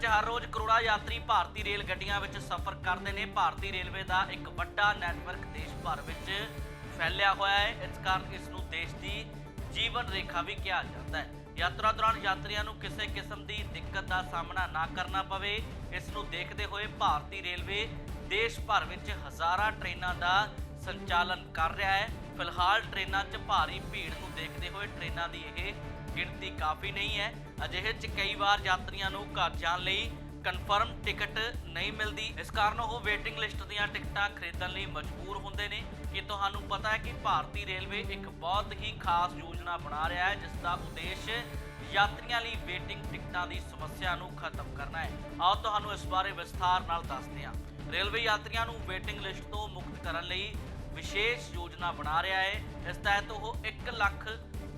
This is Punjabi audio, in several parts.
ਵਿੱਚ ਹਰ ਰੋਜ਼ ਕਰੋੜਾਂ ਯਾਤਰੀ ਭਾਰਤੀ ਰੇਲ ਗੱਡੀਆਂ ਵਿੱਚ ਸਫ਼ਰ ਕਰਦੇ ਨੇ। ਭਾਰਤੀ ਰੇਲਵੇ ਦਾ ਇੱਕ ਵੱਡਾ ਨੈਟਵਰਕ ਦੇਸ਼ ਭਰ ਵਿੱਚ ਫੈਲਿਆ ਹੋਇਆ ਹੈ। ਇਸ ਕਾਰਨ ਇਸ ਨੂੰ ਦੇਸ਼ ਦੀ ਜੀਵਨ ਰੇਖਾ ਵੀ ਕਿਹਾ ਜਾਂਦਾ ਹੈ। ਯਾਤਰਾ ਦੌਰਾਨ ਯਾਤਰੀਆਂ ਨੂੰ ਕਿਸੇ ਕਿਸਮ ਦੀ ਦਿੱਕਤ ਦਾ ਸਾਹਮਣਾ ਨਾ ਕਰਨਾ ਪਵੇ। ਇਸ ਨੂੰ ਦੇਖਦੇ ਹੋਏ ਭਾਰਤੀ ਰੇਲਵੇ ਦੇਸ਼ ਭਰ ਵਿੱਚ ਹਜ਼ਾਰਾਂ ਟ੍ਰੇਨਾਂ ਦਾ ਸੰਚਾਲਨ ਕਰ ਰਿਹਾ ਹੈ। ਫਿਲਹਾਲ ਟ੍ਰੇਨਾਂ 'ਚ ਭਾਰੀ ਭੀੜ ਨੂੰ ਦੇਖਦੇ ਹੋਏ ਟ੍ਰੇਨਾਂ ਦੀ ਇਹ ਗਿਣਤੀ ਕਾਫੀ ਨਹੀਂ ਹੈ। ਅਜਿਹੇ 'ਚ ਕਈ ਵਾਰ ਯਾਤਰੀਆਂ ਨੂੰ ਘਰ ਜਾਣ ਲਈ ਕਨਫਰਮ ਟਿਕਟ ਨਹੀਂ ਮਿਲਦੀ। ਇਸ ਕਾਰਨ ਉਹ ਵੇਟਿੰਗ ਲਿਸਟ ਦੀਆਂ ਟਿਕਟਾਂ ਖਰੀਦਣ ਲਈ ਮਜਬੂਰ ਹੁੰਦੇ ਨੇ। ਕਿ ਤੁਹਾਨੂੰ ਪਤਾ ਹੈ ਕਿ ਭਾਰਤੀ ਰੇਲਵੇ ਇੱਕ ਬਹੁਤ ਹੀ ਖਾਸ ਯੋਜਨਾ ਬਣਾ ਰਿਹਾ ਹੈ ਜਿਸ ਦਾ ਉਦੇਸ਼ ਯਾਤਰੀਆਂ ਲਈ ਵੇਟਿੰਗ ਟਿਕਟਾਂ ਦੀ ਸਮੱਸਿਆ ਨੂੰ ਖਤਮ ਕਰਨਾ ਹੈ। ਆਓ ਤੁਹਾਨੂੰ ਇਸ ਬਾਰੇ ਵਿਸਥਾਰ ਨਾਲ ਦੱਸਦੇ ਹਾਂ। ਰੇਲਵੇ ਯਾਤਰੀਆਂ ਨੂੰ ਵੇਟਿੰਗ ਲਿਸਟ ਤੋਂ ਮੁਕਤ ਕਰਨ ਲਈ ਵਿਸ਼ੇਸ਼ ਯੋਜਨਾ ਬਣਾ ਰਿਹਾ ਹੈ। ਇਸ ਤਹਿਤ ਉਹ 1 ਲੱਖ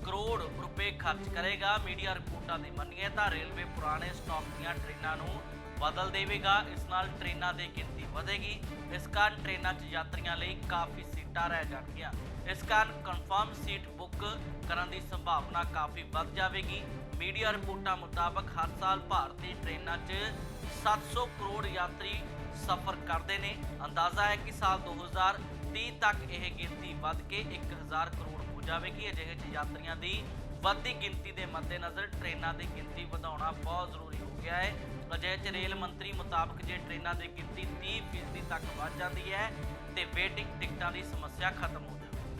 ਕਰੋੜ ਰੁਪਏ ਖਰਚ ਕਰੇਗਾ। ਮੀਡੀਆ ਰਿਪੋਰਟਾਂ ਦੀ ਮੰਨੀਏ ਤਾਂ ਰੇਲਵੇ ਪੁਰਾਣੇ ਸਟਾਕ ਦੀਆਂ ਟ੍ਰੇਨਾਂ ਨੂੰ ਬਦਲ ਦੇਵੇਗਾ। ਇਸ ਨਾਲ ਟ੍ਰੇਨਾਂ ਦੀ ਗਿਣਤੀ ਵਧੇਗੀ। ਇਸ ਕਾਰਨ ਟ੍ਰੇਨਾਂ 'ਚ ਯਾਤਰੀਆਂ ਲਈ ਕਾਫੀ ਸੀਟਾਂ ਰਹਿ ਜਾਣਗੀਆਂ। ਇਸ ਕਾਰਨ ਕਨਫਰਮ ਸੀਟ ਬੁੱਕ ਕਰਨ ਦੀ ਸੰਭਾਵਨਾ ਕਾਫੀ ਵੱਧ ਜਾਵੇਗੀ। ਮੀਡੀਆ ਰਿਪੋਰਟਾਂ ਮੁਤਾਬਕ ਹਰ ਸਾਲ ਭਾਰਤੀ ਟ੍ਰੇਨਾਂ 'ਚ 700 ਕਰੋੜ ਯਾਤਰੀ ਸਫ਼ਰ ਕਰਦੇ ਨੇ। ਅੰਦਾਜ਼ਾ ਹੈ ਕਿ ਸਾਲ 2030 ਤੱਕ ਇਹ ਗਿਣਤੀ ਵੱਧ ਕੇ 1000 ਕਰੋੜ ਹੋ ਜਾਵੇਗੀ। ਅਜਿਹੇ 'ਚ ਯਾਤਰੀਆਂ ਦੀ ਵੱਧਦੀ ਗਿਣਤੀ ਦੇ ਮੱਦੇਨਜ਼ਰ ਟ੍ਰੇਨਾਂ ਦੀ ਗਿਣਤੀ ਵਧਾਉਣਾ ਬਹੁਤ ਜ਼ਰੂਰੀ ਹੋ ਗਿਆ ਹੈ। ਅਜਿਹੇ 'ਚ ਰੇਲ ਮੰਤਰੀ ਮੁਤਾਬਕ ਜੇ ਟ੍ਰੇਨਾਂ ਦੀ ਗਿਣਤੀ 30% ਤੱਕ ਵੱਧ ਜਾਂਦੀ ਹੈ, ਤੇ ਵੇਟਿੰਗ ਟਿਕਟਾਂ ਦੀ ਸਮੱਸਿਆ ਖਤਮ ਹੋ